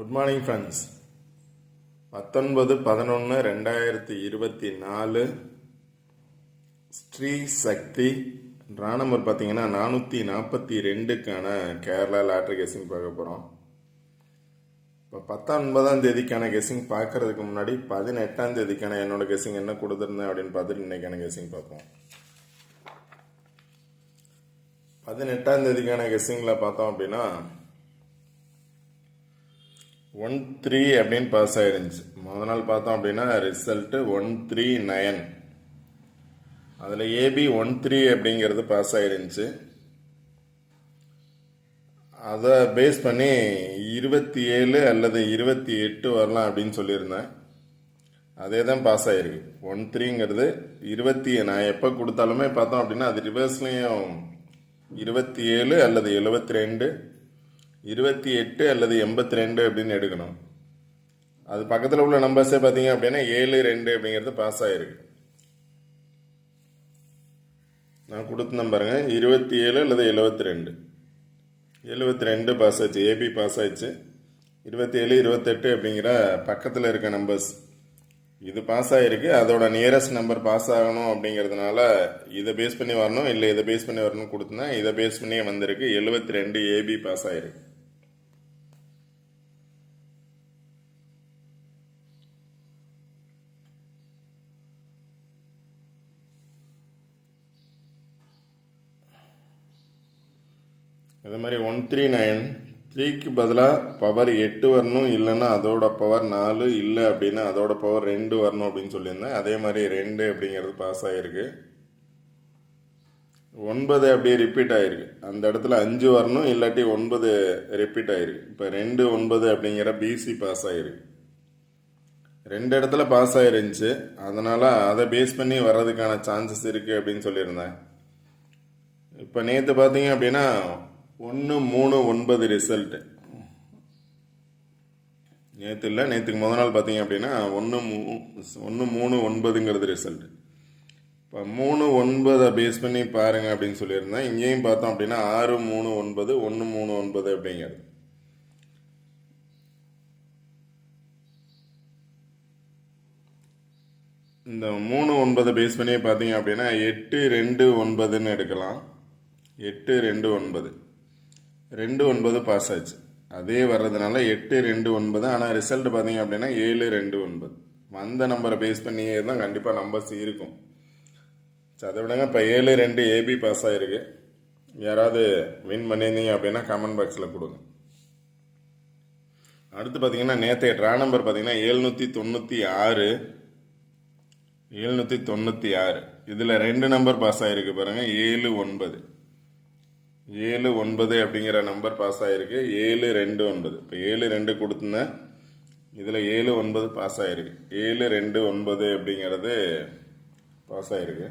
Good morning friends பத்தொன்பது பதினொன்று ரெண்டாயிரத்தி இருபத்தி நாலு ஸ்ரீ சக்தி ரா நம்பர் பார்த்தீங்கன்னா நானூற்றி நாற்பத்தி ரெண்டுக்கான கேரளா லாட்ரி கெஸிங் பார்க்க போகிறோம் இப்போ பத்தொன்பதாம் தேதிக்கான கெஸிங் பார்க்கறதுக்கு முன்னாடி பதினெட்டாம் தேதிக்கான என்னோட கெஸிங் என்ன கொடுத்துருந்தேன் அப்படின்னு பார்த்துட்டு இன்னைக்கான கெஸிங் பார்ப்போம். பதினெட்டாம் தேதிக்கான கெஸிங்கில் பார்த்தோம் அப்படின்னா ஒன் த்ரீ அப்படின்னு பாஸ் ஆயிருந்துச்சு. முத நாள் பார்த்தோம் அப்படின்னா ரிசல்ட்டு ஒன் த்ரீ நயன் அதில் ஏபி ஒன் த்ரீ அப்படிங்கிறது பாஸ் ஆயிருந்துச்சு. அதை பேஸ் பண்ணி இருபத்தி ஏழு அல்லது இருபத்தி எட்டு வரலாம் அப்படின்னு சொல்லியிருந்தேன். அதே தான் பாஸ் ஆயிருக்கு. ஒன் த்ரீங்கிறது இருபத்தி நான் எப்போ கொடுத்தாலுமே பார்த்தோம் அப்படின்னா அது ரிவர்ஸ்லேயும் இருபத்தி ஏழு அல்லது எழுபத்தி ரெண்டு. இருபத்தி எட்டு அல்லது எண்பத்தி ரெண்டு அப்படின்னு எடுக்கணும். அது பக்கத்தில் உள்ள நம்பர்ஸே பார்த்தீங்க அப்படின்னா ஏழு ரெண்டு அப்படிங்கிறது பாஸ் ஆகிருக்கு நான் கொடுத்த நம்பருங்க இருபத்தி ஏழு அல்லது எழுபத்தி ரெண்டு. எழுபத்தி ரெண்டு பாஸ் ஆச்சு ஏபி பாஸ் ஆயிடுச்சு இருபத்தி ஏழு இருபத்தெட்டு அப்படிங்கிற பக்கத்தில் இருக்க நம்பர்ஸ் இது பாஸ் ஆகிருக்கு அதோட நியரஸ்ட் நம்பர் பாஸ் ஆகணும் அப்படிங்கிறதுனால இதை பேஸ் பண்ணி வரணும் இல்லை இதை பேஸ் பண்ணி வரணும் கொடுத்துனா இதை பேஸ் பண்ணியே வந்திருக்கு. எழுபத்தி ரெண்டு ஏபி பாஸ் ஆகிருக்கு அதே மாதிரி ஒன் த்ரீ நைன் த்ரீக்கு பதிலாக பவர் எட்டு வரணும் இல்லைன்னா அதோட பவர் நாலு இல்லை அப்படின்னா அதோட பவர் ரெண்டு வரணும் அப்படின்னு சொல்லியிருந்தேன். அதே மாதிரி ரெண்டு அப்படிங்கிறது பாஸ் ஆகிருக்கு ஒன்பது அப்படியே ரிப்பீட் ஆகிருக்கு அந்த இடத்துல அஞ்சு வரணும் இல்லாட்டி ஒன்பது ரிப்பீட் ஆகிருக்கு இப்போ ரெண்டு ஒன்பது அப்படிங்கிற பிசி பாஸ் ஆகிருக்கு ரெண்டு இடத்துல பாஸ் ஆயிருந்துச்சு. அதனால் அதை பேஸ் பண்ணி வர்றதுக்கான சான்சஸ் இருக்குது அப்படின்னு சொல்லியிருந்தேன். இப்போ நேற்று பார்த்தீங்க அப்படின்னா ஒன்று மூணு ஒன்பது ரிசல்ட்டு நேற்று இல்லை நேற்றுக்கு முதல் நாள் பார்த்தீங்க அப்படின்னா ஒன்று மூ ஒன்று மூணு ஒன்பதுங்கிறது ரிசல்ட் இப்போ மூணு ஒன்பதை பேஸ் பண்ணி பாருங்க அப்படின்னு சொல்லியிருந்தேன். இங்கேயும் பார்த்தோம் அப்படின்னா ஆறு மூணு ஒன்பது ஒன்று மூணு ஒன்பது அப்படிங்கிறது. இந்த மூணு ஒன்பதை பேஸ் பண்ணி பார்த்தீங்க அப்படின்னா எட்டு ரெண்டு ஒன்பதுன்னு எடுக்கலாம். எட்டு ரெண்டு ஒன்பது. ரெண்டு ஒன்பது பாஸ் ஆச்சு அதே வர்றதுனால எட்டு ரெண்டு ஒன்பது. ஆனால் ரிசல்ட் பார்த்தீங்க அப்படின்னா ஏழு ரெண்டு ஒன்பது. வந்த நம்பரை பேஸ் பண்ணியே தான் கண்டிப்பாக நம்பர்ஸ் இருக்கும். அதை விடங்க. இப்போ ஏழு ரெண்டு ஏபி பாஸ் ஆகிருக்கு யாராவது வின் பண்ணியிருந்தீங்க அப்படின்னா கமெண்ட் பாக்ஸில் கொடுங்க. அடுத்து பார்த்தீங்கன்னா நேற்றைய ட்ரா நம்பர் பார்த்தீங்கன்னா ஏழ்நூற்றி தொண்ணூற்றி ஆறு. எழுநூற்றி தொண்ணூற்றி ஆறு. இதில் ரெண்டு நம்பர் பாஸ் ஆகிருக்கு பாருங்கள் ஏழு ஒன்பது. ஏழு ஒன்பது அப்படிங்கிற நம்பர் பாஸ் ஆகிருக்கு ஏழு ரெண்டு ஒன்பது. இப்போ ஏழு ரெண்டு கொடுத்துருந்தேன் இதில் ஏழு ஒன்பது பாஸ் ஆகிருக்கு ஏழு ரெண்டு ஒன்பது அப்படிங்கிறது பாஸ் ஆகிருக்கு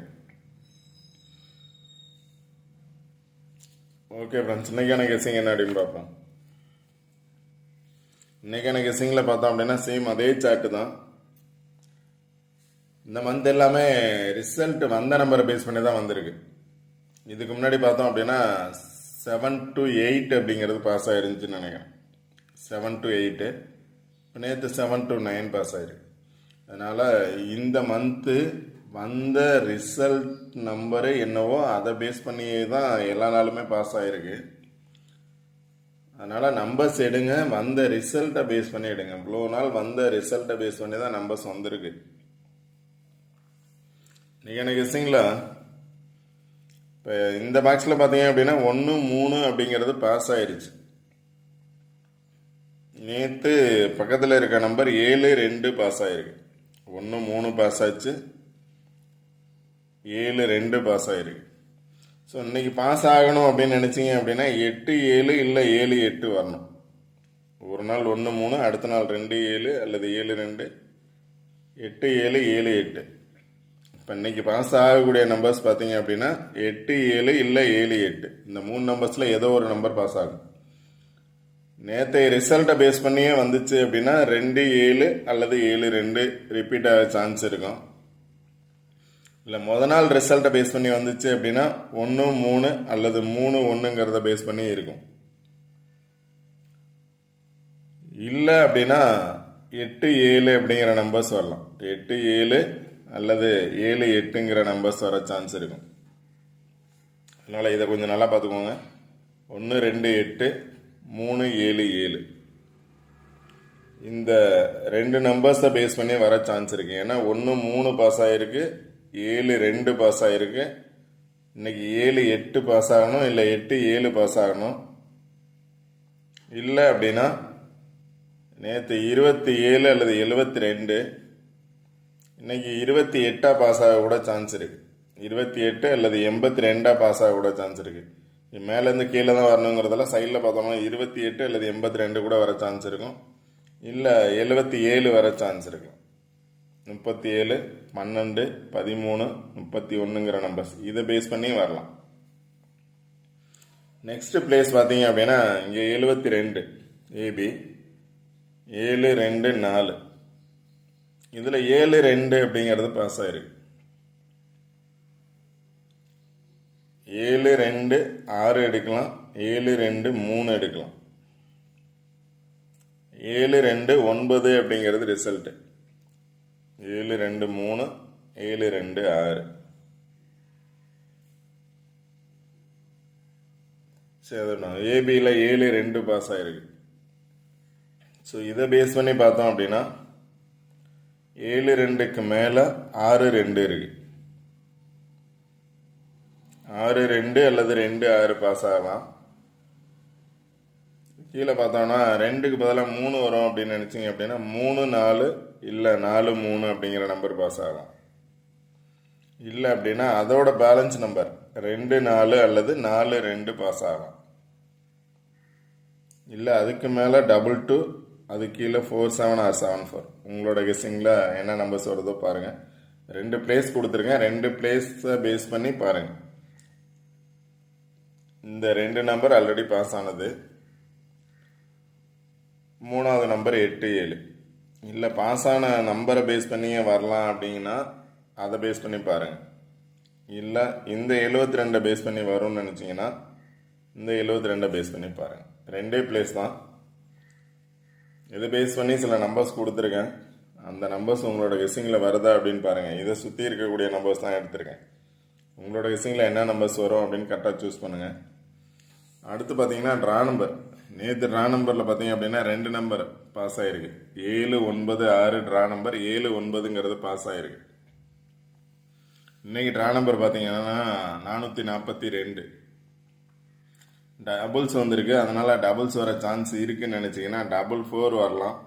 ஓகே ஃப்ரெண்ட்ஸ் இன்னைக்கான கெஸிங் என்ன அப்படின்னு பார்ப்போம். இன்றைக்கான கெஸிங்கில் பார்த்தோம் அப்படின்னா சேம் அதே சார்ட்டு தான். இந்த மந்த் எல்லாமே ரிசல்ட் வந்த நம்பரை பேஸ் பண்ணி தான் வந்திருக்கு. இதுக்கு முன்னாடி பார்த்தோம் அப்படின்னா செவன் டு எயிட் அப்படிங்கிறது பாஸ் ஆயிருந்துச்சுன்னு நினைக்கிறேன். செவன் டு எயிட்டு நேற்று செவன் டு நைன் பாஸ் ஆயிருக்கு. அதனால் இந்த மந்த்து வந்த ரிசல்ட் நம்பரு என்னவோ அதை பேஸ் பண்ணி தான் எல்லா நாளுமே பாஸ் ஆகிருக்கு அதனால் நம்பர்ஸ் எடுங்க வந்த ரிசல்ட்டை பேஸ் பண்ணி எடுங்க. இவ்வளோ நாள் வந்த ரிசல்ட்டை பேஸ் பண்ணி தான் நம்பர்ஸ் வந்திருக்கு. நீங்கள் எனக்கு கெஸ்ஸிங்களா இப்போ இந்த பாக்ஸில் பார்த்தீங்க அப்படின்னா ஒன்று மூணு அப்படிங்கிறது பாஸ் ஆயிடுச்சு நேற்று பக்கத்தில் இருக்க நம்பர் ஏழு ரெண்டு பாஸ் ஆயிருக்கு. ஒன்று மூணு பாஸ் ஆச்சு. ஏழு ரெண்டு பாஸ் ஆயிருக்கு. ஸோ இன்னைக்கு பாஸ் ஆகணும் அப்படின்னு நினச்சிங்க அப்படின்னா எட்டு ஏழு இல்லை ஏழு எட்டு வரணும். ஒரு நாள் ஒன்று மூணு அடுத்த நாள் ரெண்டு ஏழு அல்லது ஏழு ரெண்டு எட்டு ஏழு ஏழு எட்டு. இப்போ இன்றைக்கி பாஸ் ஆகக்கூடிய நம்பர்ஸ் பார்த்தீங்க அப்படின்னா எட்டு ஏழு இல்லை ஏழு எட்டு. இந்த மூணு நம்பர்ஸில் ஏதோ ஒரு நம்பர் பாஸ் ஆகும். நேற்றைய ரிசல்ட்டை பேஸ் பண்ணியே வந்துச்சு அப்படின்னா ரெண்டு ஏழு அல்லது ஏழு ரெண்டு ரிப்பீட் ஆக சான்ஸ் இருக்கும். இல்லை முத நாள் ரிசல்ட்டை பேஸ் பண்ணி வந்துச்சு அப்படின்னா ஒன்று மூணு அல்லது மூணு ஒன்றுங்கிறத பேஸ் பண்ணி இருக்கும். இல்லை அப்படின்னா எட்டு ஏழு அப்படிங்கிற நம்பர்ஸ் வரலாம். எட்டு ஏழு அல்லது ஏழு எட்டுங்கிற நம்பர்ஸ் வர சான்ஸ் இருக்கும். அதனால் இதை கொஞ்சம் நல்லா பார்த்துக்கோங்க. ஒன்று ரெண்டு எட்டு மூணு ஏழு ஏழு. இந்த ரெண்டு நம்பர்ஸை பேஸ் பண்ணி வர சான்ஸ் இருக்கு. ஏன்னா ஒன்று மூணு பாஸ் ஆகிருக்கு ஏழு ரெண்டு பாஸ் ஆகிருக்கு இன்னைக்கு ஏழு எட்டு பாஸ் ஆகணும் இல்லை எட்டு ஏழு பாஸ் ஆகணும். இல்லை அப்படின்னா நேற்று இருபத்தி ஏழு அல்லது எழுபத்தி ரெண்டு இன்னைக்கு இருபத்தி எட்டாக பாஸ் ஆக கூட சான்ஸ் இருக்குது இருபத்தி எட்டு அல்லது எண்பத்தி ரெண்டாக பாஸ் ஆக கூட சான்ஸ் இருக்குது மேலேருந்து கீழே தான் வரணுங்கிறதெல்லாம் சைடில் பார்த்தோம்னா இருபத்தி எட்டு அல்லது எண்பத்தி ரெண்டு கூட வர சான்ஸ் இருக்கும். இல்லை எழுபத்தி ஏழு வர சான்ஸ் இருக்கும். முப்பத்தி ஏழு பன்னெண்டு பதிமூணு முப்பத்தி ஒன்றுங்கிற நம்பர்ஸ் இதை பேஸ் பண்ணி வரலாம். நெக்ஸ்ட் பிளேஸ் பார்த்தீங்க அப்படின்னா இங்கே எழுபத்தி ரெண்டு ஏபி ஏழு ரெண்டு நாலு. இதில் ஏழு ரெண்டு அப்படிங்கிறது பாஸ் ஆயிருக்கு. ஏழு ரெண்டு ஆறு எடுக்கலாம். ஏழு ரெண்டு மூணு எடுக்கலாம். ஏழு ரெண்டு ஒன்பது அப்படிங்கிறது ரிசல்ட்டு ஏழு ரெண்டு மூணு ஏழு ரெண்டு ஆறு. சரி ஏபியில் ஏழு ரெண்டு பாஸ் ஆகிருக்கு ஸோ இதை பேஸ் பண்ணி பார்த்தோம் அப்படின்னா ஏழு ரெண்டுக்கு மேலே ஆறு ரெண்டு இருக்கு. ஆறு ரெண்டு அல்லது ரெண்டு ஆறு பாஸ் ஆகலாம். கீழே பார்த்தோம்னா ரெண்டுக்கு பதிலாக மூணு வரும் அப்படின்னு நினச்சிங்க அப்படின்னா மூணு நாலு இல்லை நாலு மூணு அப்படிங்கிற நம்பர் பாஸ் ஆகலாம். இல்லை அப்படின்னா அதோட பேலன்ஸ் நம்பர் ரெண்டு நாலு அல்லது நாலு ரெண்டு பாஸ் ஆகலாம். இல்லை அதுக்கு மேலே டபுள் டூ அது கீழே four seven or seven four உங்களோட கெஸ்ஸிங்கில் என்ன நம்பர்ஸ் வருதோ பாருங்கள் ரெண்டு பிளேஸ் கொடுத்துருக்கேன் ரெண்டு பிளேஸை பேஸ் பண்ணி பாருங்கள் இந்த ரெண்டு நம்பர் ஆல்ரெடி பாஸ் ஆனது. மூணாவது நம்பர் எட்டு ஏழு. இல்லை பாஸ் ஆன நம்பரை பேஸ் பண்ணியே வரலாம் அப்படிங்கன்னா அதை பேஸ் பண்ணி பாருங்கள் இல்லை இந்த எழுபத்தி ரெண்டை பேஸ் பண்ணி வரும்னு நினச்சிங்கன்னா இந்த எழுபத்தி ரெண்டை பேஸ் பண்ணி பாருங்கள் ரெண்டே பிளேஸ் தான். இதை பேஸ் பண்ணி சில நம்பர்ஸ் கொடுத்துருக்கேன். அந்த நம்பர்ஸ் உங்களோட கெஸ்ஸிங்கில் வருதா அப்படின்னு பாருங்கள் இதை சுற்றி இருக்கக்கூடிய நம்பர்ஸ் தான் எடுத்திருக்கேன். உங்களோட கெஸ்ஸிங்கில் என்ன நம்பர்ஸ் வரும் அப்படின்னு கரெக்டாக சூஸ் பண்ணுங்கள் அடுத்து பார்த்தீங்கன்னா ட்ரா நம்பர் நேற்று ட்ரா நம்பரில் பார்த்தீங்க அப்படின்னா ரெண்டு நம்பர் பாஸ் ஆகிருக்கு ஏழு ஒன்பது ஆறு ட்ரா நம்பர் ஏழு ஒன்பதுங்கிறது பாஸ் ஆகிருக்கு இன்றைக்கி ட்ரா நம்பர் பார்த்தீங்கன்னா நானூற்றி நாற்பத்தி ரெண்டு. டபுள்ஸ் வந்திருக்கு. அதனால் டபுள்ஸ் வர சான்ஸ் இருக்குன்னு நினச்சிங்கன்னா டபுள் ஃபோர் வரலாம்.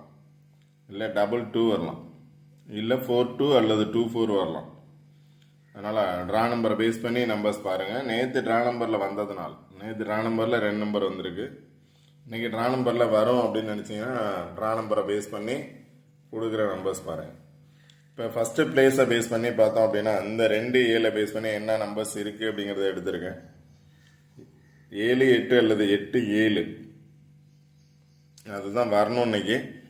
இல்லை டபுள் டூ வரலாம். இல்லை ஃபோர் டூ அல்லது டூ ஃபோர் வரலாம். அதனால் ட்ரா நம்பரை பேஸ் பண்ணி நம்பர்ஸ் பாருங்கள் நேற்று ட்ரா நம்பரில் வந்ததுனால் நேற்று ட்ரா நம்பரில் ரெண்டு நம்பர் வந்திருக்கு. இன்றைக்கி ட்ரா நம்பரில் வரும் அப்படின்னு நினச்சிங்கன்னா ட்ரா நம்பரை பேஸ் பண்ணி கொடுக்குற நம்பர்ஸ் பாருங்கள் இப்போ ஃபஸ்ட்டு பிளேஸை பேஸ் பண்ணி பார்த்தோம் அப்படின்னா இந்த ரெண்டு ஏழை பேஸ் பண்ணி என்ன நம்பர்ஸ் இருக்குது அப்படிங்கிறத எடுத்திருக்கேன். ஏழு எட்டு அல்லது எட்டு ஏழு. அதுதான் வரணும் இன்னைக்கு.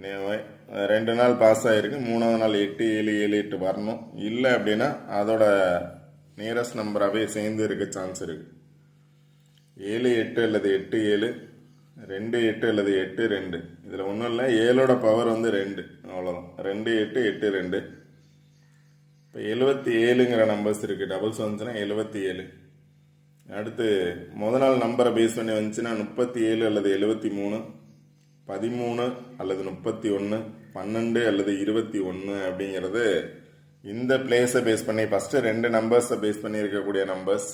நே- ரெண்டு நாள் பாஸ் ஆகிருக்கு மூணாவது நாள் எட்டு ஏழு ஏழு எட்டு வரணும். இல்லை அப்படின்னா அதோட நியரஸ்ட் நம்பராகவே சேர்ந்து இருக்க சான்ஸ் இருக்கு. ஏழு எட்டு அல்லது எட்டு ஏழு. ரெண்டு எட்டு அல்லது எட்டு ரெண்டு. இதில் ஒன்றும் இல்லை. ஏழோட பவர் வந்து ரெண்டு. அவ்வளோதான் ரெண்டு எட்டு எட்டு ரெண்டு. இப்போ எழுபத்தி ஏழுங்கிற நம்பர்ஸ் இருக்குது டபுள்ஸ் வந்துச்சுன்னா எழுபத்தி ஏழு. அடுத்து முத நாள் நம்பரை பேஸ் பண்ணி வந்துச்சுன்னா முப்பத்தி ஏழு அல்லது எழுபத்தி மூணு பதிமூணு அல்லது முப்பத்தி ஒன்று பன்னெண்டு அல்லது இருபத்தி ஒன்று அப்படிங்கிறது இந்த பிளேஸை பேஸ் பண்ணி ஃபஸ்ட்டு ரெண்டு நம்பர்ஸை பேஸ் பண்ணி இருக்கக்கூடிய நம்பர்ஸ்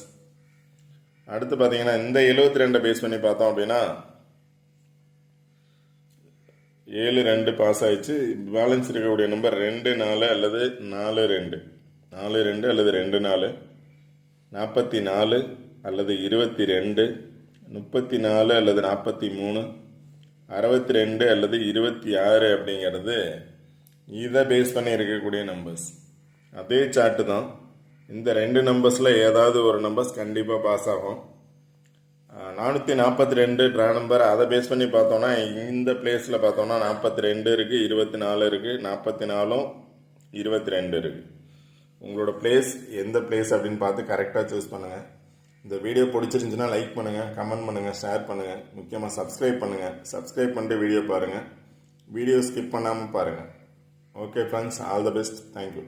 அடுத்து பார்த்தீங்கன்னா இந்த எழுபத்தி ரெண்டை பேஸ் பண்ணி பார்த்தோம் அப்படின்னா ஏழு ரெண்டு பாஸ் ஆயிடுச்சு. பேலன்ஸ் இருக்கக்கூடிய நம்பர் ரெண்டு நாலு அல்லது நாலு ரெண்டு. நாலு ரெண்டு அல்லது ரெண்டு நாலு. நாற்பத்தி நாலு அல்லது இருபத்தி ரெண்டு முப்பத்தி நாலு அல்லது நாற்பத்தி மூணு அறுபத்தி ரெண்டு அல்லது இருபத்தி ஆறு அப்படிங்கிறது இதை பேஸ் பண்ணி இருக்கக்கூடிய நம்பர்ஸ் அதே சார்ட்டு தான். இந்த ரெண்டு நம்பர்ஸில் ஏதாவது ஒரு நம்பர்ஸ் கண்டிப்பாக பாஸ் ஆகும். நானூற்றி நாற்பத்தி ரெண்டு ட்ரா நம்பர் அதை பேஸ் பண்ணி பார்த்தோன்னா இந்த பிளேஸில் பார்த்தோன்னா நாற்பத்தி ரெண்டு இருக்குது இருபத்தி நாலு இருக்குது நாற்பத்தி நாலும் இருபத்தி ரெண்டு இருக்குது உங்களோட பிளேஸ் எந்த பிளேஸ் அப்படின்னு பார்த்து கரெக்டாக சூஸ் பண்ணுங்கள் இந்த வீடியோ பிடிச்சிருந்துச்சுன்னா லைக் பண்ணுங்கள் கமெண்ட் பண்ணுங்கள் ஷேர் பண்ணுங்கள் முக்கியமாக சப்ஸ்கிரைப் பண்ணுங்கள் சப்ஸ்கிரைப் பண்ணிட்டு வீடியோ பாருங்கள் வீடியோ ஸ்கிப் பண்ணாமல் பாருங்கள் okay friends all the best thank you